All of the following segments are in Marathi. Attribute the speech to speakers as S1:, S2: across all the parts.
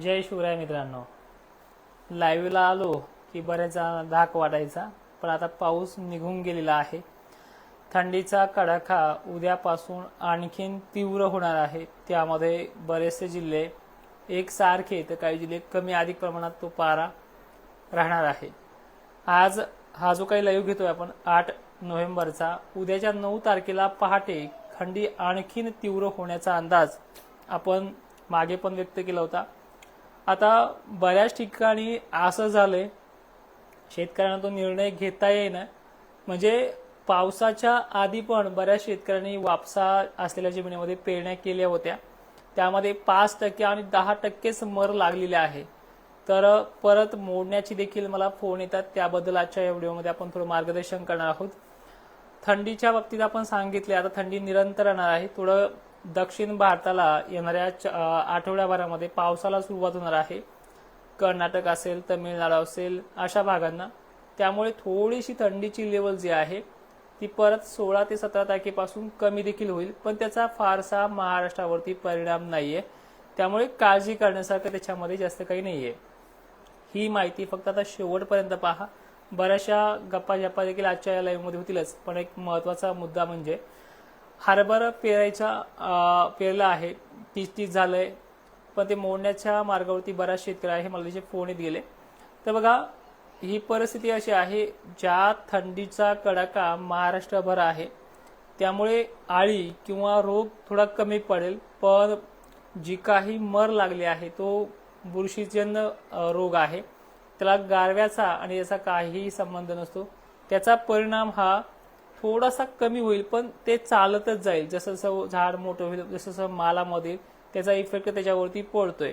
S1: जय शिवराय मित्रांनो. लाईव्हला आलो की बऱ्याचदा धाक वाटायचा पण आता पाऊस निघून गेलेला आहे. थंडीचा कडाखा उद्यापासून आणखीन तीव्र होणार आहे. त्यामध्ये बरेचसे जिल्हे एकसारखे तर काही जिल्हे कमी अधिक प्रमाणात तो पारा राहणार आहे. आज हा जो काही लाईव्ह घेतोय आपण आठ नोव्हेंबरचा उद्याच्या नऊ तारखेला पहाटे थंडी आणखीन तीव्र होण्याचा अंदाज आपण मागे पण व्यक्त केला होता. आता बऱ्याच ठिकाणी असं झालंय शेतकऱ्यांना तो निर्णय घेता येईना. म्हणजे पावसाच्या आधी पण बऱ्याच शेतकऱ्यांनी वापसा असलेल्या जमिनीमध्ये पेरण्या केल्या होत्या. त्यामध्ये पाच टक्के आणि दहा टक्केच मर लागलेले आहे. तर परत मोडण्याची देखील मला फोन येतात त्याबद्दल आजच्या या व्हिडिओमध्ये आपण थोडं मार्गदर्शन करणार आहोत. थंडीच्या बाबतीत आपण सांगितले आता थंडी निरंतर राहणार आहे. थोडं दक्षिण भारताला येणाऱ्या च- आठवड्याभरामध्ये पावसाला सुरुवात होणार आहे. कर्नाटक असेल तमिळनाडू असेल अशा भागांना. त्यामुळे थोडीशी थंडीची लेवल जी आहे ती परत सोळा ते सतरा तारखेपासून कमी देखील होईल. पण त्याचा फारसा महाराष्ट्रावरती परिणाम नाहीये. त्यामुळे काळजी करण्यासारखं त्याच्यामध्ये जास्त काही नाहीये. ही माहिती फक्त आता शेवटपर्यंत पहा. बऱ्याचशा गप्पा जप्पा देखील आजच्या या लाईव्हमध्ये होतीलच. पण एक महत्त्वाचा मुद्दा म्हणजे हरभरा पेरायचा पेरला आहे. तीस तीस झालंय. पण ते मोडण्याच्या मार्गावरती बराच शेतकरी आहे मला त्याचे फोन येत गेले. तर बघा ही परिस्थिती अशी आहे ज्या थंडीचा कडाका महाराष्ट्रभर आहे त्यामुळे आळी किंवा रोग थोडा कमी पडेल पण जी काही मर लागली आहे तो बुरशीजन्य रोग आहे. त्याला गारव्याचा आणि याचा काहीही संबंध नसतो. त्याचा परिणाम हा थोडासा कमी होईल पण ते चालतच जाईल. जसं जसं झाड मोठं होईल जसं जसं मालामध्ये त्याचा इफेक्ट त्याच्यावरती पडतोय.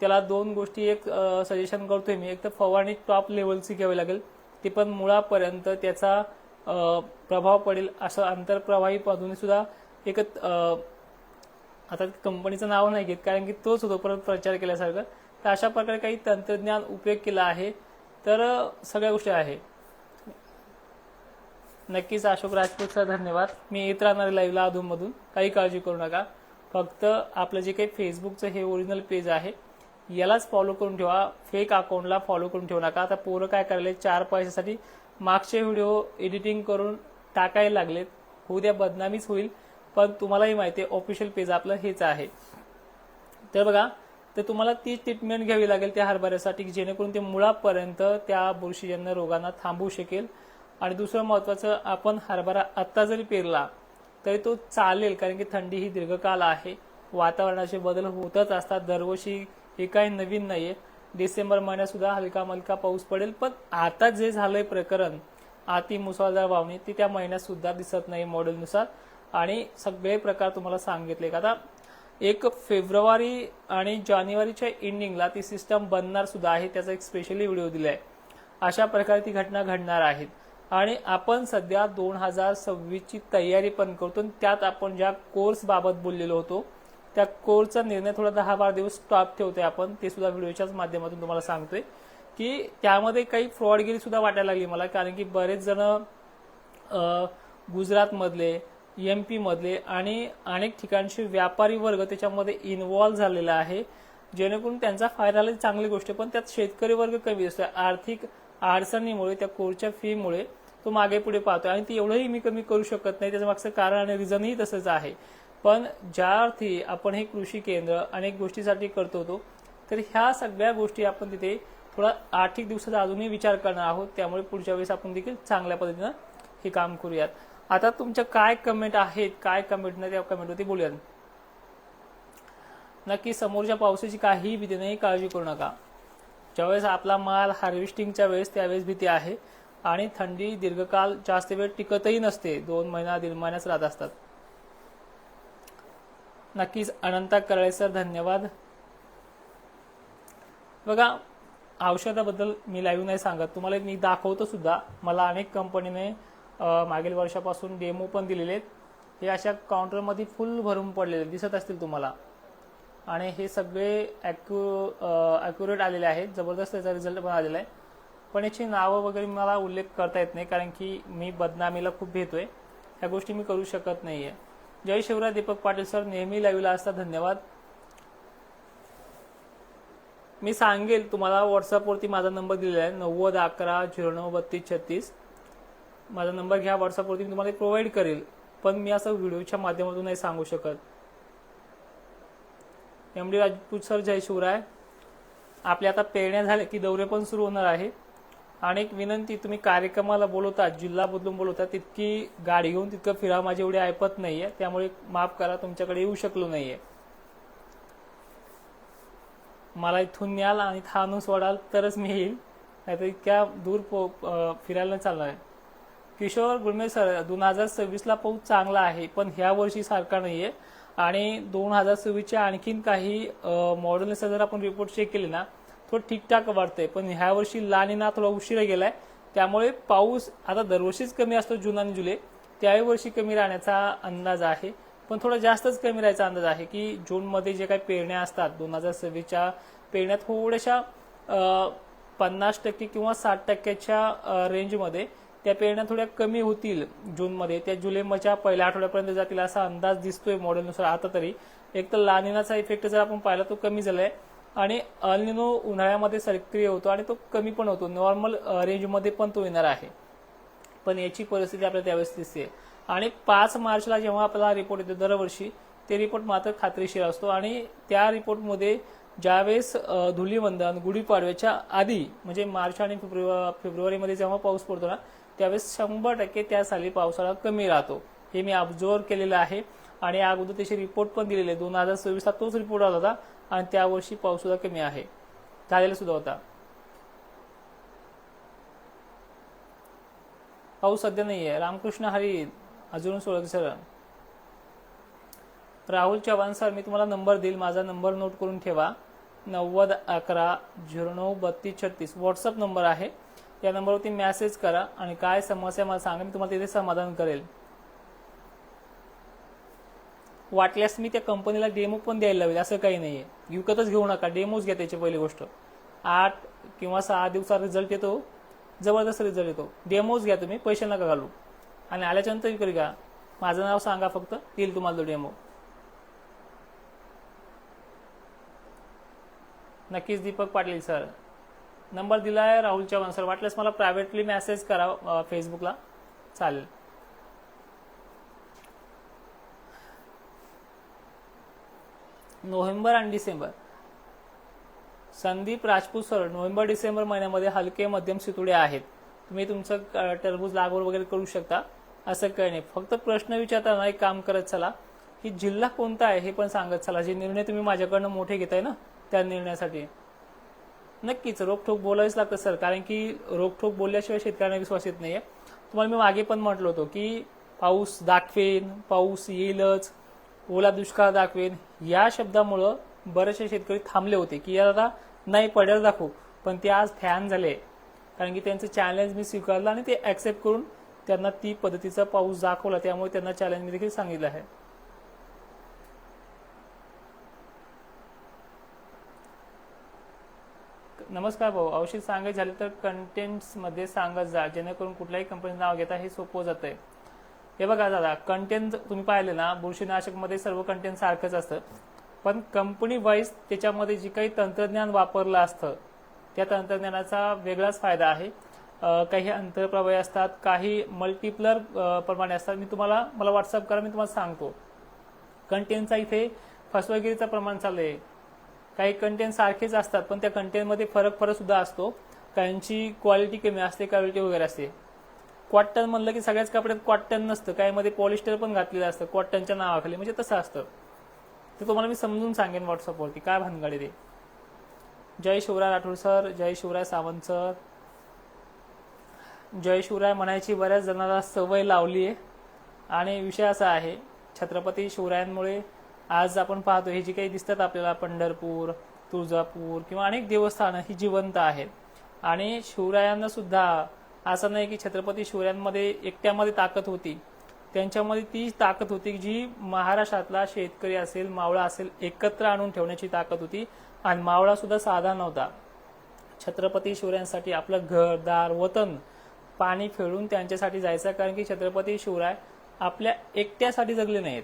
S1: त्याला दोन गोष्टी एक सजेशन करतोय मी. एक तर फवारणी टॉप लेवलची घ्यावी लागेल. ती पण मुळापर्यंत त्याचा प्रभाव पडेल असं आंतरप्रवाही पद्धतीने सुद्धा एक आता कंपनीचं नाव नाही घेत कारण की तोच होतो परत प्रचार केल्यासारखं. तर अशा प्रकारे काही तंत्रज्ञान उपयोग केला आहे. तर सगळ्या गोष्टी आहे नक्कीच अशोक राजपूतचा धन्यवाद. मी येत राहणार लाईव्हला अधूनमधून. काही काळजी करू नका. फक्त आपलं जे काही फेसबुकचं हे ओरिजिनल पेज आहे यालाच फॉलो करून ठेवा. फेक अकाउंटला फॉलो करून ठेवू नका. आता पोरं काय करायले चार पैशासाठी मागचे व्हिडिओ एडिटिंग करून टाकायला लागलेत. उद्या द्या बदनामीच होईल. पण तुम्हालाही माहिती आहे ऑफिशियल पेज आपलं हेच आहे. तर बघा तर तुम्हाला ती ट्रीटमेंट घ्यावी लागेल त्या हरभऱ्यासाठी की जेणेकरून ते मुळापर्यंत त्या बुरशीजन्य रोगांना थांबवू शकेल. आणि दुसरं महत्वाचं आपण हरभरा आत्ता जरी पेरला तरी तो चालेल कारण की थंडी ही दीर्घकाल आहे. वातावरणाचे बदल होतच असतात. दरवर्षी हे काही नवीन नाहीये. डिसेंबर महिन्यात सुद्धा हलका मलका पाऊस पडेल पण आता जे झालंय प्रकरण अति मुसळधार वावणी ती त्या महिन्यात सुद्धा दिसत नाही मॉडेलनुसार. आणि सगळे प्रकार तुम्हाला सांगितले. आता एक फेब्रुवारी आणि जानेवारीच्या एंडिंगला ती सिस्टम बनणार सुद्धा आहे. त्याचा एक स्पेशली व्हिडिओ दिलाय. अशा प्रकारे ती घटना घडणार आहेत. आणि आपण सध्या दोन हजार सव्वीसची तयारी पण करतो आणि त्यात आपण ज्या कोर्सबाबत बोललेलो होतो त्या कोर्सचा निर्णय थोडा दहा बारा दिवस स्टॉप ठेवतोय आपण. ते सुद्धा व्हिडिओच्याच माध्यमातून तुम्हाला सांगतोय. की त्यामध्ये काही फ्रॉडगिरी सुद्धा वाटायला लागली मला कारण की बरेच जण गुजरातमधले एम पीमधले आणि अनेक ठिकाणचे व्यापारी वर्ग त्याच्यामध्ये इन्व्हॉल्व्ह झालेला आहे. जेणेकरून त्यांचा फायदा चांगली गोष्ट आहे. पण त्यात शेतकरी वर्ग कमी असतो आर्थिक अडचणीमुळे त्या कोरच्या फीमुळे तो मागे पुढे पाहतोय. आणि ती एवढंही मी कमी करू शकत नाही. त्याचं मागचं कारण आणि रिझनही तसंच आहे. पण ज्या अर्थी आपण हे कृषी केंद्र अनेक गोष्टीसाठी करतो होतो तर ह्या सगळ्या गोष्टी आपण तिथे थोडा आर्थिक दिवसाचा अजूनही विचार करणार आहोत. त्यामुळे पुढच्या वेळेस आपण देखील चांगल्या पद्धतीनं हे काम करूयात. आता तुमच्या काय कमेंट आहेत काय कमेंट नाही त्या कमेंटवरती बोलूयात. नक्की समोरच्या पावसाची काहीही भीती नाही काळजी करू नका. ज्यावेळेस आपला माल हार्वेस्टिंगच्या वेळेस त्यावेळेस भीती आहे. आणि थंडी दीर्घकाल जास्त वेळ टिकतही नसते. दोन महिना दीड महिन्याच राहत असतात. नक्कीच अनंता कराळे सर धन्यवाद. बघा औषधाबद्दल मी लाईव्ह नाही सांगत. तुम्हाला मी दाखवतो सुद्धा. मला अनेक कंपनीने मागील वर्षापासून डेमो पण दिलेले आहेत. हे अशा काउंटरमध्ये फुल भरून पडलेले दिसत असतील तुम्हाला. आणि हे सगळे ॲक्यु ॲक्युरेट आलेले आहेत. जबरदस्त त्याचा रिझल्ट पण आलेला आहे. पण याची नावं वगैरे मला उल्लेख करता येत नाही कारण की मी बदनामीला खूप भेटतोय. ह्या गोष्टी मी करू शकत नाहीये. जय शिवराय दीपक पाटील सर नेहमी लाईव्हला असता धन्यवाद. मी सांगेल तुम्हाला व्हॉट्सअपवरती माझा नंबर दिलेला आहे नव्वद अकरा झिरो नऊ बत्तीस छत्तीस. माझा नंबर घ्या व्हॉट्सअपवरती मी तुम्हाला प्रोव्हाइड करेल पण मी असं व्हिडिओच्या माध्यमातून नाही सांगू शकत. एम डी राजपूत सर जय शिवराय. आपले आता पेरण्या झाल्या की दौरे पण सुरू होणार आहे. आणि एक विनंती तुम्ही कार्यक्रमाला बोलवता जिल्हा बदलून बोलवता तितकी गाडी घेऊन तितकं फिरा माझी एवढी ऐपत नाहीये. त्यामुळे माफ करा तुमच्याकडे येऊ शकलो नाहीये. मला इथून न्याल आणि इथं आणून सोडाल तरच मी येईल. नाहीतर इतक्या दूर पो फिरायला नाही चालणार आहे किशोर गुळमे सर दोन हजार सव्वीसला पाऊस चांगला आहे पण ह्या वर्षी सारखा नाहीये. आणि दोन हजार सव्वीसच्या आणखीन काही मॉडेलनुसार जर आपण रिपोर्ट चेक केले ना थोडं ठीकठाक वाढतंय. पण ह्या वर्षी लानिना थोडा उशिरा गेलाय. त्यामुळे पाऊस आता दरवर्षीच कमी असतो जून आणि जुलै. त्याही वर्षी कमी राहण्याचा अंदाज आहे. पण थोडा जास्तच कमी राहायचा अंदाज आहे की जूनमध्ये जे काही पेरण्या असतात दोन हजार सव्वीसच्या पेरण्या थोड्याशा पन्नास टक्के किंवा साठ टक्क्याच्या रेंजमध्ये त्या पेरण्या थोड्या कमी होतील जूनमध्ये. त्या जुलैच्या पहिल्या आठवड्यापर्यंत जातील असा अंदाज दिसतोय मॉडेलनुसार आता तरी एक तर लानिनाचा इफेक्ट जर आपण पाहिला तो कमी झालाय. आणि अल्निनो उन्हाळ्यामध्ये सक्रिय होतो आणि तो कमी पण होतो. नॉर्मल रेंजमध्ये पण तो येणार आहे. पण याची परिस्थिती आपल्याला त्यावेळेस दिसते. आणि पाच मार्चला जेव्हा आपल्याला रिपोर्ट येतो दरवर्षी ते रिपोर्ट मात्र खात्रीशीर असतो. आणि त्या रिपोर्टमध्ये ज्यावेळेस धुलीवंदन गुढीपाडव्याच्या आधी म्हणजे मार्च आणि फेब्रुवारी फेब्रुवारीमध्ये जेव्हा पाऊस पडतो ना त्यावेळेस शंभर टक्के त्या साली पावसाळा कमी राहतो. हे मी ऑब्झर्व केलेलं आहे. आणि अगोदर त्याचे रिपोर्ट पण दिलेले दोन हजार सव्वीसला तोच रिपोर्ट आला होता. आणि त्यावर्षी पाऊस सुद्धा कमी आहे. झालेला सुद्धा होता. पाऊस सध्या नाही आहे रामकृष्ण हरी अजून सोळा सर राहुल चव्हाण सर मी तुम्हाला नंबर देईल. माझा नंबर नोट करून ठेवा. नव्वद अकरा झिरो नऊ बत्तीस छत्तीस. व्हॉट्सअप नंबर आहे. या नंबरवरती मेसेज करा आणि काय समस्या मला सांगा. मी तुम्हाला तिथे समाधान करेल. वाटल्यास मी त्या कंपनीला डेमो पण द्यायला लावेल असं काही नाही आहे विकतच घेऊ नका डेमोच घ्या त्याची पहिली गोष्ट. आठ किंवा सहा दिवसात रिझल्ट येतो जबरदस्त रिझल्ट येतो. डेमोच घ्या तुम्ही पैसे नका घालू. आणि आल्याच्यानंतर विक्री घ्या माझं नाव सांगा फक्त येईल तुम्हाला तो डेमो नक्कीच दीपक पाटील सर. नंबर दिला आहे राहुल चव्हाण सर. वाटल्यास मला प्रायव्हेटली मेसेज करा फेसबुकला चालेल. नोव्हेंबर आणि December. Sandeep Rajput sir November December महिन्यामध्ये हलके मध्यम सितुडे आहेत. तुम्ही तुमचं टरबूज लागवड वगैरे करू शकता असं काही नाही. फक्त प्रश्न विचारताना एक काम करत चला की जिल्हा कोणता आहे हे पण सांगत चला. जे निर्णय तुम्ही माझ्याकडनं मोठे घेताय ना त्या निर्णयासाठी. नक्कीच रोखठोक बोलावीच लागतं सर कारण की रोखठोक बोलल्याशिवाय शेतकऱ्यांना विश्वास येत नाहीये. तुम्हाला मी मागे पण म्हटलं होतं की पाऊस दाखवेन पाऊस येईलच. ओला दुष्काळ दाखवेन. या शब्दामुळं बरेचसे शेतकरी थांबले होते की यार आता नाही पडेल दाखवू. पण ते आज फॅन झाले. कारण की त्यांचं चॅलेंज मी स्वीकारलं आणि ते ऍक्सेप्ट करून त्यांना ती पद्धतीचा पाऊस दाखवला. त्यामुळे त्यांना चॅलेंज मी देखील सांगितलं आहे. नमस्कार भाऊ. औषध सांगायचं झालं तर कंटेंट्समध्ये सांगत जा. जेणेकरून कुठल्याही कंपनीचं नाव घेता हे सोपं जातं आहे हे बघा दादा कंटेंट तुम्ही पाहिले ना बुरशीनाशकमध्ये सर्व कंटेंट सारखंच असतं. पण कंपनी वाईज त्याच्यामध्ये जे काही तंत्रज्ञान वापरलं असतं त्या तंत्रज्ञानाचा वेगळाच फायदा आहे. काही अंतरप्रवाही असतात काही मल्टिप्लर प्रमाणे असतात. मी तुम्हाला मला व्हॉट्सअप करा मी तुम्हाला सांगतो. कंटेंटचा इथे फसवेगिरीचं प्रमाण चालू आहे. काही कंटेंट सारखेच असतात पण त्या कंटेंटमध्ये फरक फरक सुद्धा असतो. काहींची क्वालिटी कमी असते क्वालिटी वगैरे असते. कॉटन म्हणलं की सगळ्याच कपड्यात कॉटन नसतं. काही मध्ये पॉलिस्टर पण घातलेलं असतं. कॉटनच्या नावाखाली. म्हणजे तसं असतं. ते तुम्हाला मी समजून सांगेन व्हॉट्सअपवरती काय भानगडी ते. जय शिवराय राठोड सर. जय शिवराय सावंत सर. जय शिवराय म्हणायची बऱ्याच जणांना सवय लावली आहे. आणि विषय असा आहे छत्रपती शिवरायांमुळे आज आपण पाहतो हे जी काही दिसतात आपल्याला पंढरपूर तुळजापूर किंवा अनेक देवस्थानं ही जिवंत आहेत. आणि शिवरायांना सुद्धा असं नाही की छत्रपती शिवरायांमध्ये एकट्यामध्ये ताकद होती. त्यांच्यामध्ये ती ताकद होती जी महाराष्ट्रातला शेतकरी असेल मावळा असेल एकत्र आणून ठेवण्याची ताकद होती आणि मावळा सुद्धा साधा नव्हता. छत्रपती शिवरायांसाठी आपलं घर दार वतन पाणी फेडून त्यांच्यासाठी जायचं कारण की छत्रपती शिवराय आपल्या एकट्यासाठी जगले नाहीत.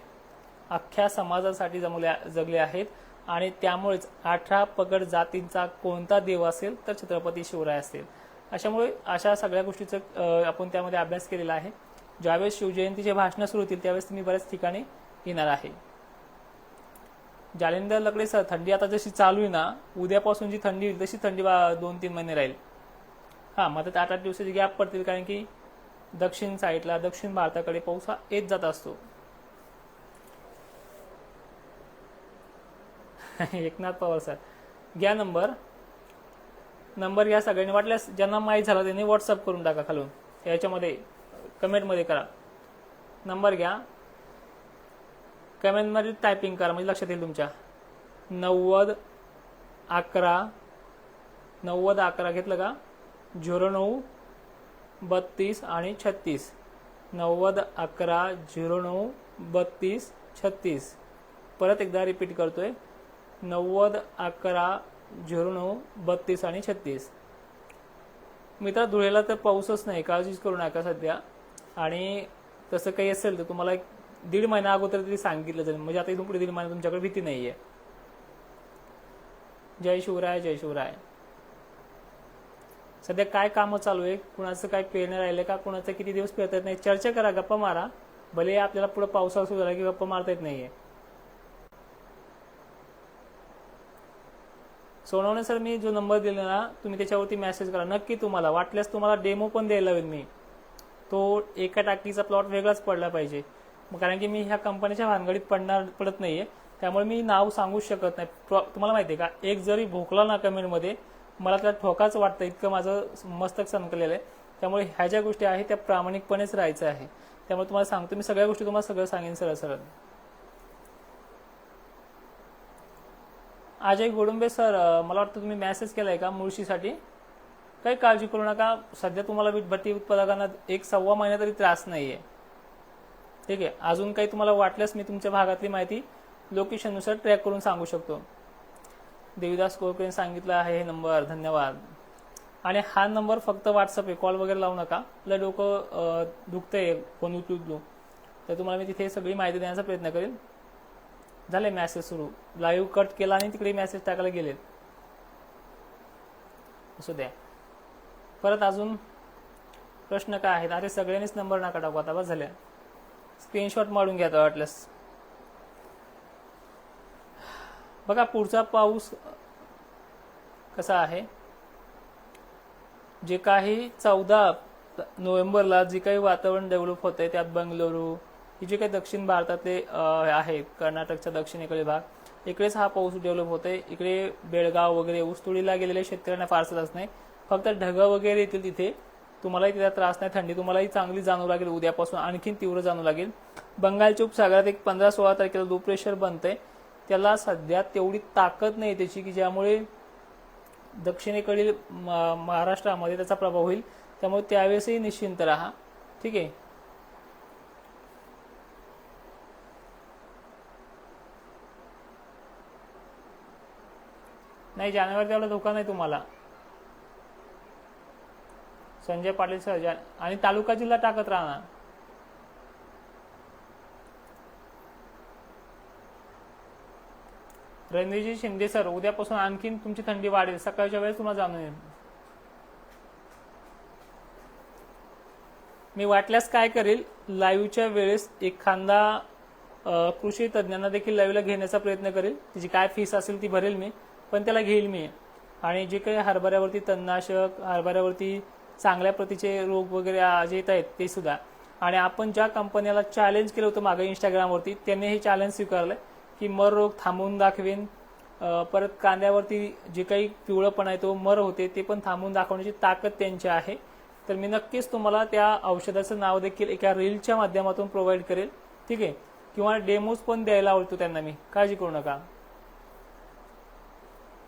S1: अख्ख्या समाजासाठी जमल्या जगले आहेत आणि त्यामुळेच अठरा पगड जातींचा कोणता देव असेल तर छत्रपती शिवराय असेल. अशामुळे अशा सगळ्या गोष्टीचं आपण त्यामध्ये अभ्यास केलेला आहे. ज्यावेळेस शिवजयंतीचे भाषणं सुरू होतील त्यावेळेस तुम्ही बऱ्याच ठिकाणी येणार आहे. जालिंदर लकडे सर थंडी आता जशी चालू आहे ना उद्यापासून जी थंडी होईल तशी थंडी बा- दोन तीन महिने राहील. हां मग आता आठ आठ दिवसाची गॅप पडतील कारण की दक्षिण साईडला दक्षिण भारताकडे पाऊस हा येत जात असतो. एकनाथ पवार सर घ्या नंबर नंबर घ्या सगळ्यांनी. वाटल्यास ज्यांना माहीत झाला त्यांनी व्हॉट्सअप करून टाका खालून. याच्यामध्ये कमेंटमध्ये करा. नंबर घ्या. कमेंटमध्ये टायपिंग करा म्हणजे लक्षात येईल तुमच्या. नव्वद अकरा नव्वद अकरा घेतलं का? झिरो नऊ बत्तीस आणि छत्तीस. नव्वद अकरा झिरो नऊ बत्तीस छत्तीस. परत एकदा रिपीट करतोय. नव्वद अकरा झिरो नऊ बत्तीस आणि छत्तीस. मित्रा धुळेला तर पाऊसच नाही. काळजीच करू नका सध्या. आणि तसं काही असेल तर तुम्हाला एक दीड महिना अगोदर तरी सांगितलं जाईल. म्हणजे आता इथून पुढे दीड महिना तुमच्याकडे भीती नाही आहे जय शिवराय जय शिवराय. सध्या काय कामं चालू आहे? कुणाचं काय पेरणं राहिलं का? कुणाचं किती दिवस पेरता येत नाही? चर्चा करा गप्पा मारा. भले आपल्याला पुढे पावसाळा सुरू झाला की गप्पा मारता येत नाहीये. सोनवणे सर मी जो नंबर दिला ना तुम्ही त्याच्यावरती मेसेज करा. नक्की तुम्हाला. वाटल्यास तुम्हाला डेमो पण द्यायला हवेल मी. तो एका टाकीचा प्लॉट वेगळाच पडला पाहिजे. कारण की मी ह्या कंपनीच्या भानगडीत पडणार पडत नाहीये. त्यामुळे मी नाव सांगू शकत नाही. तुम्हाला माहिती आहे का? एक जरी भोकला ना कमेंटमध्ये मला त्याला ठोकाच वाटतं इतकं माझं मस्तक संकलेलं आहे. त्यामुळे ह्या ज्या गोष्टी आहेत त्या प्रामाणिकपणेच राहायचं आहे. त्यामुळे तुम्हाला सांगतो मी सगळ्या गोष्टी तुम्हाला सगळं सांगेन सरळ सरळ अजय गोडुंबे सर मला वाटतं तुम्ही मेसेज केलाय का मुळशीसाठी? काही काळजी करू नका. सध्या तुम्हाला वीटभट्टी उत्पादकांना एक सव्वा महिना तरी त्रास नाही आहे ठीक आहे? अजून काही तुम्हाला वाटल्यास मी तुमच्या भागातली माहिती लोकेशननुसार ट्रॅक करून सांगू शकतो. देवीदास कोळकरेने सांगितलं आहे हे नंबर धन्यवाद. आणि हा नंबर फक्त व्हॉट्सअप आहे. कॉल वगैरे लावू नका. आपलं डोकं दुखतंय फोन उचलू. तर तुम्हाला मी तिथे सगळी माहिती देण्याचा प्रयत्न करेन. झाले मॅसेज सुरू. लाईव्ह कट केला आणि तिकडे मेसेज टाकायला गेले. असू द्या. परत अजून प्रश्न काय आहेत? अरे सगळ्यांनीच नंबर नका टाकू आता. बस झाल्या. स्क्रीनशॉट मारून घ्या वाटल्यास. बघा पुढचा पाऊस कसा आहे? जे काही चौदा नोव्हेंबरला जे काही वातावरण डेव्हलप होत आहे त्यात बंगलोरू ही जे काही दक्षिण भारतातले आहेत कर्नाटकच्या कर्नाटकचा दक्षिणेकडे भाग इकडेच हा पाऊस डेव्हलप होत आहे इकडे बेळगाव वगैरे ऊसतोडीला गेलेल्या शेतकऱ्यांना फारसा त्रास नाही. फक्त ढगं वगैरे येतील तिथे. तुम्हालाही त्याचा त्रास नाही थंडी तुम्हालाही चांगली जाणू लागेल उद्यापासून आणखीन तीव्र जाणू लागेल. बंगालच्या उपसागरात एक पंधरा सोळा तारखेला लो प्रेशर बनतंय. त्याला सध्या तेवढी ताकद नाही त्याची की ज्यामुळे दक्षिणेकडील म- महाराष्ट्रामध्ये त्याचा प्रभाव होईल. त्यामुळे त्यावेळेसही निश्चिंत राहा. ठीक आहे? नाही जानेवारी तेवढा धोका नाही तुम्हाला. संजय पाटील सर आणि तालुका जिल्हा टाकत राहणार. रणवीरजी शिंदे सर उद्यापासून आणखीन तुमची थंडी वाढेल. सकाळच्या वेळेस तुम्हाला जाणून येईल. मी वाटल्यास काय करेल? लाईव्हच्या वेळेस एखादा कृषी तज्ज्ञांना देखील लाईव्हला घेण्याचा प्रयत्न करेल. तिची काय फीस असेल ती भरेल मी. पण त्याला घेईल मी. आणि जे काही हरभऱ्यावरती तणनाशक हरभऱ्यावरती चांगल्या प्रतीचे रोग वगैरे जे येत आहेत ते सुद्धा. आणि आपण ज्या कंपन्याला चॅलेंज केलं होतं मागे इंस्टाग्रामवरती त्यांनी हे चॅलेंज स्वीकारलं की मर रोग थांबवून दाखवेन. परत कांद्यावरती जे काही पिवळंपणा आहे तो मर होते ते पण थांबवून दाखवण्याची ताकद त्यांची आहे. तर मी नक्कीच तुम्हाला त्या औषधाचं नाव देखील एका रीलच्या माध्यमातून प्रोव्हाइड करेल. ठीक आहे? किंवा डेमोज पण द्यायला आवडतो त्यांना मी. काळजी करू नका.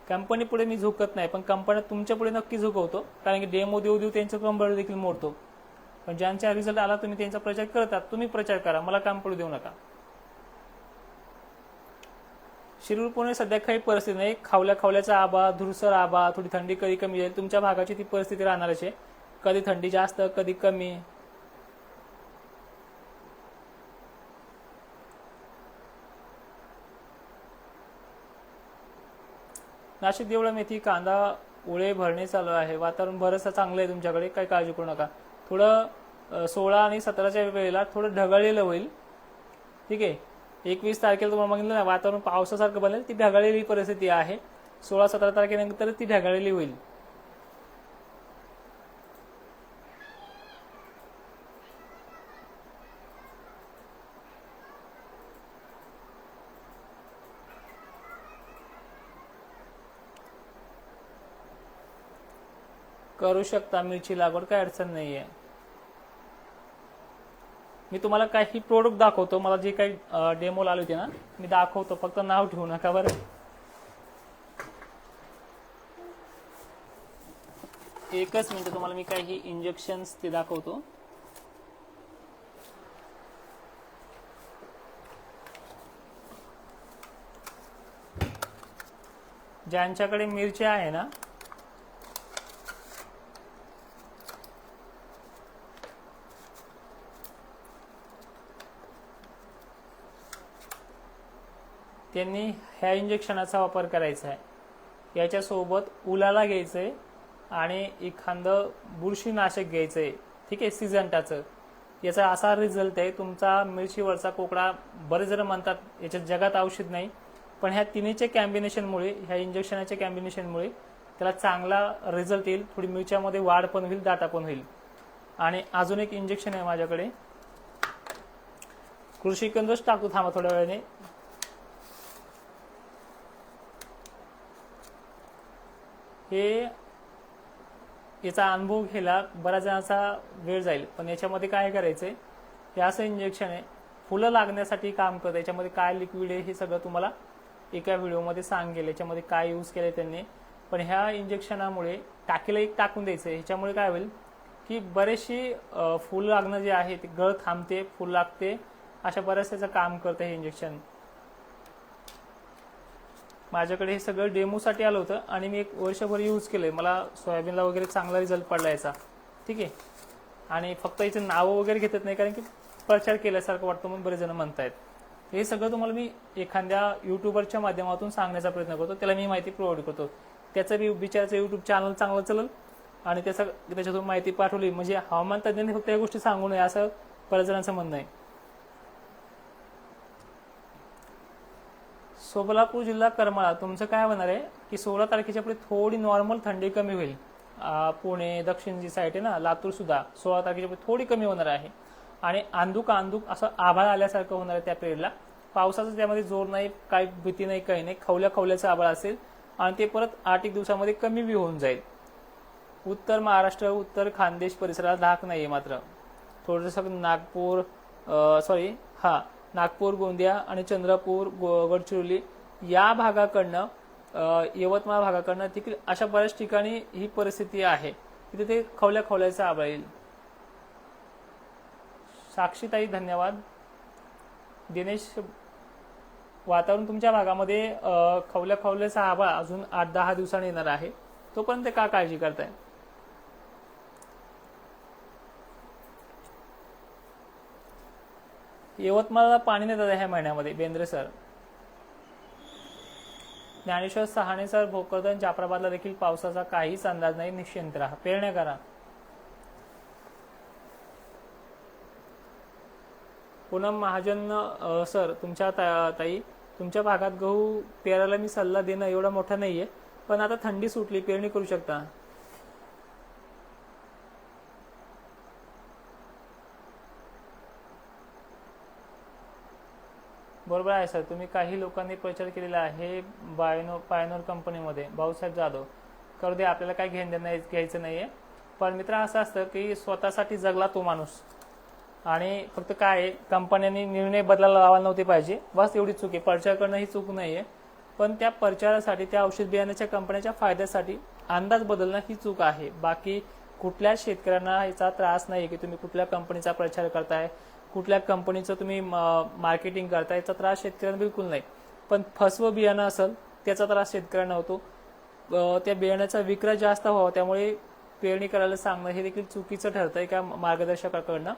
S1: कंपनी पुढे मी झुकत नाही पण कंपन्या तुमच्यापुढे नक्की झुकवतो. कारण की डेमो देऊ देऊ त्यांचं कंबर देखील मोडतो. पण ज्यांचा रिझल्ट आला तुम्ही त्यांचा प्रचार करतात तुम्ही प्रचार करा. मला काम पडू देऊ नका. शिरूर पुणे सध्या काही परिस्थिती नाही. खावल्या खावल्याचा आबा धुरसर आबा थोडी थंडी कधी कमी जाईल तुमच्या भागाची ती परिस्थिती राहणारच आहे. कधी थंडी जास्त कधी कमी. नाशिक देवळा मेथी कांदा उळे भरणे चालू आहे. वातावरण बरंचसं चांगलं आहे तुमच्याकडे. काही काळजी करू नका. थोडं सोळा आणि सतराच्या वेळेला थोडं ढगाळलेलं होईल. ठीक आहे? एकवीस तारखेला तुम्हाला बघितलं ना वातावरण पावसासारखं बनेल. ती ढगाळलेली परिस्थिती आहे. सोळा सतरा तारखेनंतर ती ढगाळलेली होईल. करू शकता मिरची लागवड काही अडचण नाही आहे मी तुम्हाला काही प्रोडक्ट दाखवतो मला जे काही डेमो आले होते ना मी दाखवतो फक्त नाव ठेवू नका बरं. एकच मिनिट तुम्हाला मी काही इंजेक्शन्स ते दाखवतो. ज्यांच्याकडे मिरच्या आहे ना त्यांनी ह्या इंजेक्शनाचा वापर करायचा आहे. याच्यासोबत उलाला घ्यायचं आहे आणि एखादं बुरशीनाशक घ्यायचं आहे ठीक आहे सिजंटाचं याचा असा रिझल्ट आहे तुमचा मिरचीवरचा कोकडा बरेच जण म्हणतात याच्यात जगात औषध नाही. पण ह्या तिन्हीच्या कॅम्बिनेशनमुळे ह्या इंजेक्शनाच्या कॅम्बिनेशनमुळे त्याला चांगला रिझल्ट येईल थोडी मिरच्यामध्ये वाढ पण होईल दाटा पण होईल. आणि अजून एक इंजेक्शन आहे माझ्याकडे. कृषी केंद्रच टाकू थांबा थोड्या वेळाने. हे याचा अनुभव घ्यायला बऱ्याच जणांचा वेळ जाईल. पण याच्यामध्ये काय करायचंय? हे असं इंजेक्शन आहे. फुलं लागण्यासाठी काम करतं. याच्यामध्ये काय लिक्विड आहे हे सगळं तुम्हाला एका व्हिडिओमध्ये सांगेल. याच्यामध्ये काय यूज केलंय त्यांनी. पण ह्या इंजेक्शनामुळे टाकीला एक टाकून द्यायचं ह्याच्यामुळे काय होईल की बरेचशी अं, फुल लागणं जे आहे ते गळ थांबते फुल लागते. अशा बऱ्याच त्याचं काम करतं हे इंजेक्शन माझ्याकडे हे सगळं डेमोसाठी आलं होतं आणि मी एक वर्षभर यूज केलंय. मला सोयाबीनला वगैरे चांगला रिझल्ट पडला याचा. ठीक आहे? आणि फक्त याचे नावं वगैरे घेतात नाही कारण की प्रचार केल्यासारखं वाटतं म्हणून बरेच जण म्हणतायत. हे सगळं तुम्हाला मी एखाद्या युट्यूबरच्या माध्यमातून सांगण्याचा प्रयत्न करतो. त्याला मी माहिती प्रोव्हाइड करतो. त्याचं बी बिचाराचं युट्यूब चॅनल चांगलं चालेल आणि त्याचा त्याच्यातून माहिती पाठवली. म्हणजे हवामान तज्ज्ञांनी फक्त या गोष्टी सांगू नये असं बऱ्याच जणांचं म्हणणं आहे. सोलापूर जिल्हा करमाळा तुमचं काय होणार आहे? की सोळा तारखेच्या पुढे थोडी नॉर्मल थंडी कमी होईल. पुणे दक्षिण जी साईड आहे ना लातूर सुद्धा सोळा तारखेच्या पुढे थोडी कमी होणार आहे. आणि आंदूक आंदूक असं आभाळ आल्यासारखं होणार आहे त्या पिरियडला पावसाचा त्यामध्ये जोर नाही काही भीती नाही काही नाही. खवल्या खवल्याचं आभाळ असेल. आणि ते परत आठ एक दिवसामध्ये कमी बी होऊन जाईल. उत्तर महाराष्ट्र उत्तर खानदेश परिसराला धाक नाही आहे मात्र. थोडंसं नागपूर सॉरी हा नागपूर गोंदिया आणि चंद्रपूर गो- गडचिरोली या भागाकडनं यवतमाळ भागाकडनं देखील अशा बऱ्याच ठिकाणी ही परिस्थिती आहे. तिथे ते खवल्या खवल्याचं आभाळ येईल साक्षीताई धन्यवाद. दिनेश वातावरण तुमच्या भागामध्ये खवल्या खवल्याचा आभाळ अजून आठ दहा दिवसांनी येणार आहे. तोपर्यंत का काळजी करताय? यवतमाळला पाणी नाही दादा ह्या महिन्यामध्ये बेंद्रे सर. ज्ञानेश्वर सहाणे सर भोकरदन जाफराबादला देखील पावसाचा काहीच अंदाज नाही निश्चिंत राहा. पेरण्या करा. पूनम महाजन सर तुमच्या ताई तुमच्या भागात गहू पेरायला मी सल्ला देणं एवढा मोठा नाहीये पण आता थंडी सुटली पेरणी करू शकता? बरोबर आहे सर. तुम्ही काही लोकांनी प्रचार केलेला आहे बायनो पायनोर कंपनीमध्ये. भाऊसाहेब जाधव. करू दे आपल्याला काय घेणं नाही- घ्यायचं नाही आहे पण मित्र असं असतं की स्वतःसाठी जगला तो माणूस. आणि फक्त काय आहे, कंपन्यांनी निर्णय बदलायला लावायला नव्हते पाहिजे. बस एवढी चूक आहे. प्रचार करणं ही चूक नाही आहे पण त्या प्रचारासाठी त्या औषध बियाण्याच्या कंपन्याच्या फायद्यासाठी अंदाज बदलणं ही चूक आहे. बाकी कुठल्या शेतकऱ्यांना याचा त्रास नाही की तुम्ही कुठल्या कंपनीचा प्रचार करताय. कुठल्या कंपनीचं तुम्ही मार्केटिंग करता याचा त्रास शेतकऱ्यांना बिलकुल नाही. पण फसवं बियाणं असेल त्याचा त्रास शेतकऱ्यांना होतो. त्या बियाण्याचा विक्रय जास्त व्हावा त्यामुळे पेरणी करायला सांगणं हे देखील चुकीचं ठरतं का मार्गदर्शकाकडनं.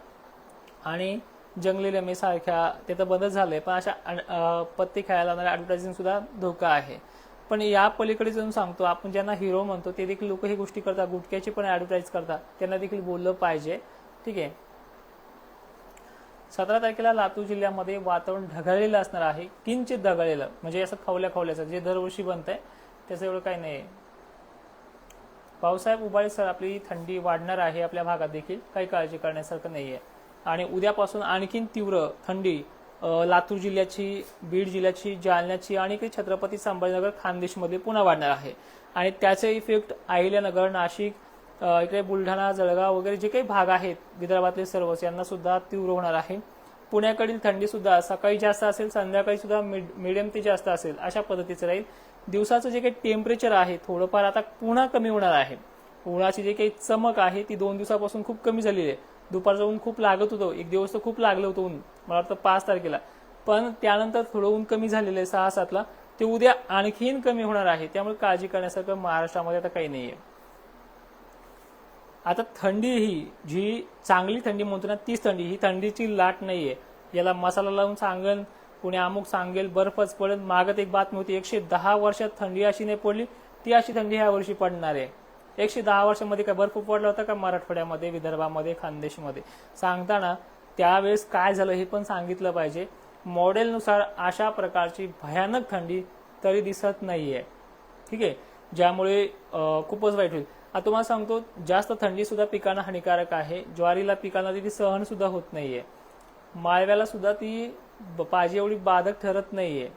S1: आणि जंगली रमे सारख्या ते तर बंदच झालंय पण अशा पत्ती खायला लावणाऱ्या ॲडव्हर्टायझिंग सुद्धा धोका आहे. पण या पलीकडे जाऊन सांगतो आपण ज्यांना हिरो म्हणतो ते देखील लोक ही गोष्टी करतात गुटख्याची पण ऍडव्हर्टाईज करतात त्यांना देखील बोललं पाहिजे. ठीक आहे? सतरा तारखेला लातूर जिल्ह्यामध्ये वातावरण ढगाळलेलं असणार आहे. किंचित ढगाळलेलं म्हणजे असं खवल्या खवल्याचं जे दरवर्षी बनतंय त्याचं एवढं काही नाही. पावसाळ्यात उबाळी सर आपली थंडी वाढणार आहे आपल्या भागात देखील काही काळजी करण्यासारखं नाही आहे आणि उद्यापासून आणखीन तीव्र थंडी लातूर जिल्ह्याची बीड जिल्ह्याची जालन्याची आणि काही छत्रपती संभाजीनगर खानदेशमध्ये पुन्हा वाढणार आहे. आणि त्याचे इफेक्ट अहिल्यानगर नाशिक इकडे बुलढाणा जळगाव वगैरे जे काही भाग आहेत विदर्भातले सर्वच यांना सुद्धा तीव्र होणार आहे. पुण्याकडील थंडी सुद्धा सकाळी जास्त असेल संध्याकाळी सुद्धा मिडियम ते जास्त असेल अशा पद्धतीचं राहील. दिवसाचं जे काही टेम्परेचर आहे थोडंफार आता पुन्हा कमी होणार आहे. उन्हाची जे काही चमक आहे ती दोन दिवसापासून खूप कमी झालेली आहे. दुपारचं ऊन खूप लागत होतं एक दिवस तर खूप लागलं होतं ऊन मला वाटतं पाच तारखेला. पण त्यानंतर थोडं ऊन कमी झालेलं आहे सहा सातला. ते उद्या आणखीन कमी होणार आहे त्यामुळे काळजी करण्यासारखं महाराष्ट्रामध्ये आता काही नाही आहे आता थंडी ही जी चांगली थंडी म्हणतो ना तीच थंडी ही थंडीची लाट नाही आहे याला मसाला लावून सांगेल कुणी अमुक सांगेल बर्फच पडेल मागत एक बातमी होती एकशे दहा वर्षात थंडी अशी नाही पडली ती अशी थंडी ह्या वर्षी पडणार आहे. एकशे दहा वर्षामध्ये काय बर्फ पडला होता का? मराठवाड्यामध्ये विदर्भामध्ये खानदेशमध्ये. सांगताना त्यावेळेस काय झालं हे पण सांगितलं पाहिजे. मॉडेलनुसार अशा प्रकारची भयानक थंडी तरी दिसत नाहीये. ठीक आहे? ज्यामुळे खूपच वाईट होईल. आता तुम्हाला सांगतो जास्त थंडी सुद्धा पिकांना हानिकारक आहे. ज्वारीला पिकांना ती सहन सुद्धा होत नाहीये. माळव्याला सुद्धा ती ब- पाहिजे एवढी बाधक ठरत नाहीये.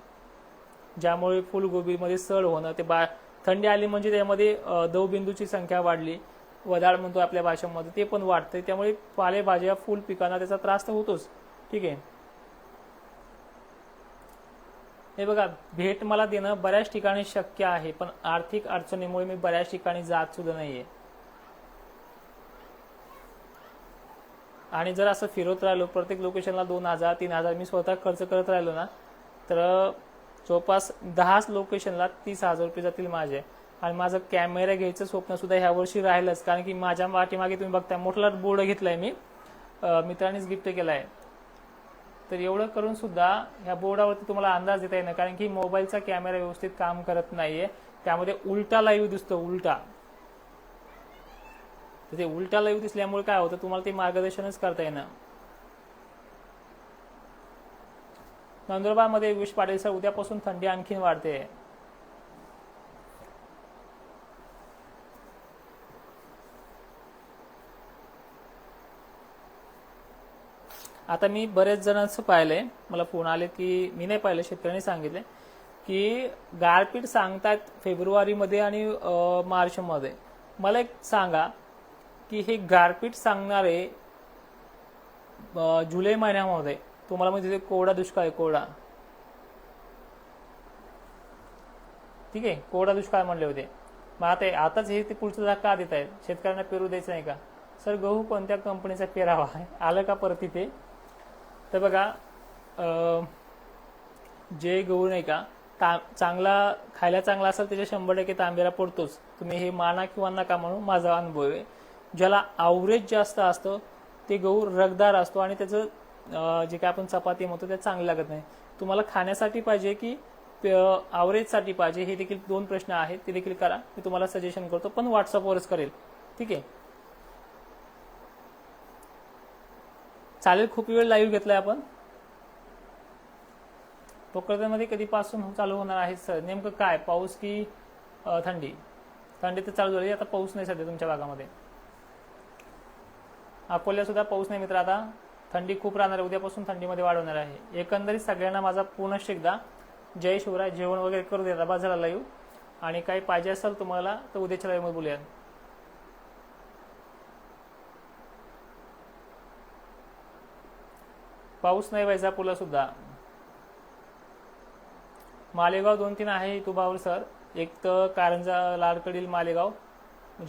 S1: ज्यामुळे फुलगोबीमध्ये सड होणं ते बा थंडी आली म्हणजे त्यामध्ये दवबिंदूची संख्या वाढली. वदाळ म्हणतो आपल्या भाषेमध्ये ते पण वाढते त्यामुळे पालेभाज्या फुल पिकांना त्याचा त्रास तर होतोच. ठीक आहे? हे बघा भेट मला देणं बऱ्याच ठिकाणी शक्य आहे पण आर्थिक अडचणीमुळे मी बऱ्याच ठिकाणी जात सुद्धा नाहीये. आणि जर असं फिरत राहिलो प्रत्येक लोकेशनला दोन हजार तीन हजार मी स्वतः खर्च करत राहिलो ना तर जवळपास दहाच लोकेशनला तीस हजार रुपये जातील माझे. आणि माझं कॅमेरा घ्यायचं स्वप्न सुद्धा ह्या वर्षी राहिलंच कारण की माझ्या पाठीमागे तुम्ही बघताय मोठा बोर्ड घेतलाय मी. मित्रांनीच गिफ्ट केलाय. तर एवढं करून सुद्धा ह्या बोर्डावरती तुम्हाला अंदाज देता येणार कारण की मोबाईलचा कॅमेरा व्यवस्थित काम करत नाहीये. त्यामध्ये उलटा लाईव्ह दिसतो उलटा. तर ते उलटा लाईव्ह दिसल्यामुळे काय होतं तुम्हाला ते मार्गदर्शनच करता येणार नंदुरबारमध्ये विश पाटील सर उद्यापासून थंडी आणखीन वाढते. आता मी बरेच जणांचं पाहिलंय. मला फोन आले की मी नाही पाहिलं शेतकऱ्यांनी सांगितले की गारपीट सांगतात फेब्रुवारीमध्ये आणि मार्चमध्ये. मला एक सांगा की हे गारपीट सांगणारे जुलै महिन्यामध्ये तुम्हाला म्हणजे तिथे कोरडा दुष्काळ आहे कोरडा. ठीक आहे कोरडा दुष्काळ म्हणले होते. मग आता आताच हे ते पुढचं का देत आहेत शेतकऱ्यांना पेरू द्यायचं नाही का? सर गहू कोणत्या कंपनीचा पेरावा आहे? आलं का परत तिथे तर बघा जे गहू नाही का ता चांगला खायला चांगला असेल त्याच्या शंभर टक्के तांबेरा पडतोच. तुम्ही हे माना किंवा नका म्हणून माझा अनुभव आहे. ज्याला आवरेज जास्त असतं ते गहू रगदार असतो आणि त्याचं जे काय आपण चपाती म्हणतो ते चांगलं लागत नाही. तुम्हाला खाण्यासाठी पाहिजे की आवरेजसाठी पाहिजे हे देखील दोन प्रश्न आहेत ते देखील करा. मी तुम्हाला सजेशन करतो पण व्हॉट्सअपवरच करेल. ठीक आहे? चालेल खूप वेळ लाईव्ह घेतलाय आपण. मध्ये कधीपासून चालू होणार आहे सर नेमकं काय? पाऊस की थंडी? थंडी तर चालू झाली आता पाऊस नाही सध्या तुमच्या भागामध्ये. अकोल्यात सुद्धा पाऊस नाही मित्र आता. थंडी खूप राहणार आहे उद्यापासून थंडीमध्ये वाढवणार आहे. एकंदरीत सगळ्यांना माझा पूर्ण एकदा जय शिवराय जेवण वगैरे करू देता बा झाला लाईव्ह आणि काही पाहिजे असेल तुम्हाला तर उद्याच्या लाईव्हमध्ये बोलूया पाऊस नाही व्हायचा पुला सुद्धा. मालेगाव दोन तीन आहे तुबावर सर. एक तर कारंजा लाडकडील मालेगाव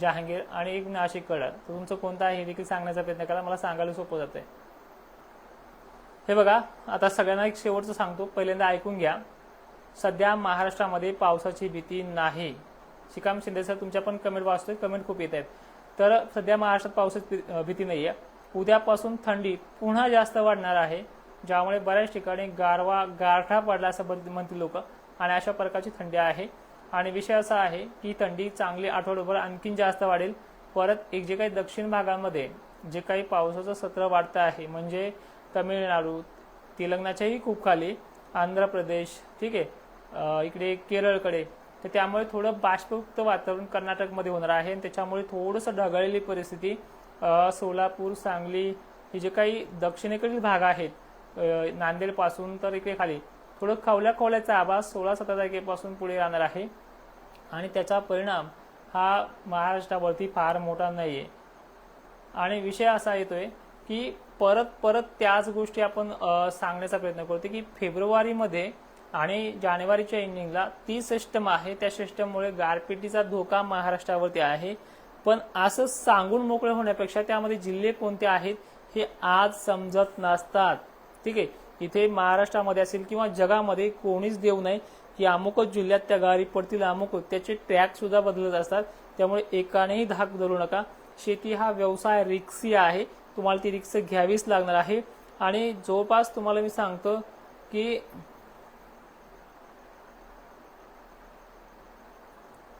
S1: जहांगीर आणि एक नाशिककडं. तर तुमचं कोणतं आहे हे देखील सांगण्याचा प्रयत्न करा. मला सांगायला सोपं जातंय. हे बघा आता सगळ्यांना एक शेवटचं सांगतो. पहिल्यांदा ऐकून घ्या. सध्या महाराष्ट्रामध्ये पावसाची भीती नाही. शिकाम शिंदे सर तुमच्या पण कमेंट वाचतोय. कमेंट खूप येत आहेत. तर सध्या महाराष्ट्रात पावसाची भीती- नाही आहे उद्यापासून थंडी पुन्हा जास्त वाढणार आहे ज्यामुळे बऱ्याच ठिकाणी गारवा गारठा पडला असं म्हणतील लोक. आणि अशा प्रकारची थंडी आहे. आणि विषय असा आहे की थंडी चांगली आठवडभर आणखीन जास्त वाढेल. परत एक जे काही दक्षिण भागामध्ये जे काही पावसाचं सत्र वाढतं आहे म्हणजे तमिळनाडू तेलंगणाच्याही खूप खाली आंध्र प्रदेश ठीक आहे इकडे केरळकडे तर त्यामुळे थोडं बाष्पयुक्त वातावरण कर्नाटकमध्ये होणार आहे. आणि त्याच्यामुळे थोडंसं ढगाळलेली परिस्थिती सोलापूर सांगली हे जे काही दक्षिणेकडील भाग आहेत नांदेडपासून तर इकडे खाली थोडं खवल्या खवल्याचा आभास सोळा सतरा तारखेपासून पुढे राहणार आहे. आणि त्याचा परिणाम हा महाराष्ट्रावरती फार मोठा नाही आहे आणि विषय असा येतोय की परत परत त्याच गोष्टी आपण सांगण्याचा प्रयत्न करतो की फेब्रुवारीमध्ये आणि जानेवारीच्या एंडिंगला ती सिस्टम आहे. त्या सिस्टममुळे गारपिटीचा धोका महाराष्ट्रावरती आहे. पण असं सांगून मोकळे होण्यापेक्षा त्यामध्ये जिल्हे कोणते आहेत हे आज समजत नसतात. ठीक आहे? इथे महाराष्ट्रामध्ये असेल किंवा जगामध्ये कोणीच देऊ नये की अमुकच जिल्ह्यात त्या गारी पडतील अमुक त्याचे ट्रॅक सुद्धा बदलत असतात. त्यामुळे एकानेही धाक धरू नका. शेती हा व्यवसाय रिक्सी आहे. तुम्हाला ती रिक्स घ्यावीच लागणार आहे. आणि जवळपास तुम्हाला मी सांगतो की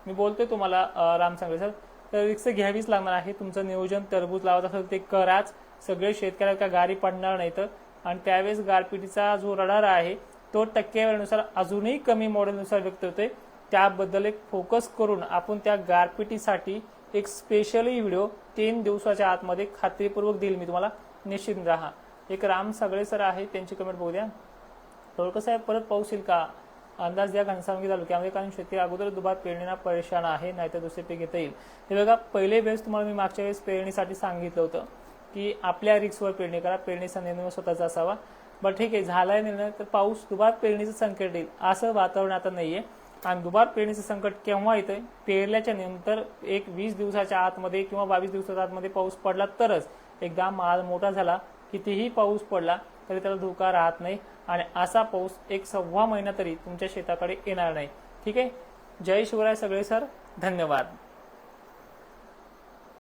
S1: मी बोलतोय तुम्हाला राम सांगले सर. तर रिक्स घ्यावीच लागणार आहे. तुमचं नियोजन टरबूज लावत असेल ते कराच. सगळे शेतकऱ्याला का गाडी पडणार नाही तर आणि त्यावेळेस गारपिटीचा जो रडार आहे तो टक्केवारीनुसार अजूनही कमी मॉडेलनुसार व्यक्त होतोय. त्याबद्दल एक फोकस करून आपण त्या गारपिटीसाठी एक स्पेशली व्हिडिओ तीन दिवसाच्या आतमध्ये खात्रीपूर्वक देईल मी तुम्हाला. निश्चित राहा. एक राम सगळे सर आहे त्यांची कमेंट बघू द्या. साहेब परत पाऊस येईल का? अंदाज द्या घनसावंगी तालुक्यामध्ये कारण शेतकरी अगोदर दुबार पेरणीला परेशान आहे नाहीतर दुसरे पीक घेता येईल. हे बघा पहिले वेळेस तुम्हाला मी मागच्या वेळेस पेरणीसाठी सांगितलं होतं की आपल्या रिक्सवर पेरणी करा पेरणीचा निर्णय स्वतःचा असावा. बट ठीक आहे झालाय निर्णय तर पाऊस दुबार पेरणीचं संकट येईल. असं वातावरण आता नाहीये. आणि दुबार पेरणीचं संकट केव्हा येतं पेरल्याच्या नंतर एक वीस दिवसाच्या आतमध्ये किंवा बावीस दिवसाच्या आतमध्ये पाऊस पडला तरच. एकदा माल मोठा झाला कितीही पाऊस पडला तरी त्याला धोका राहत नाही. आणि असा पाऊस एक सव्वा महिना तरी तुमच्या शेताकडे येणार नाही. ठीक आहे? जय शिवराय सगळे सर. धन्यवाद.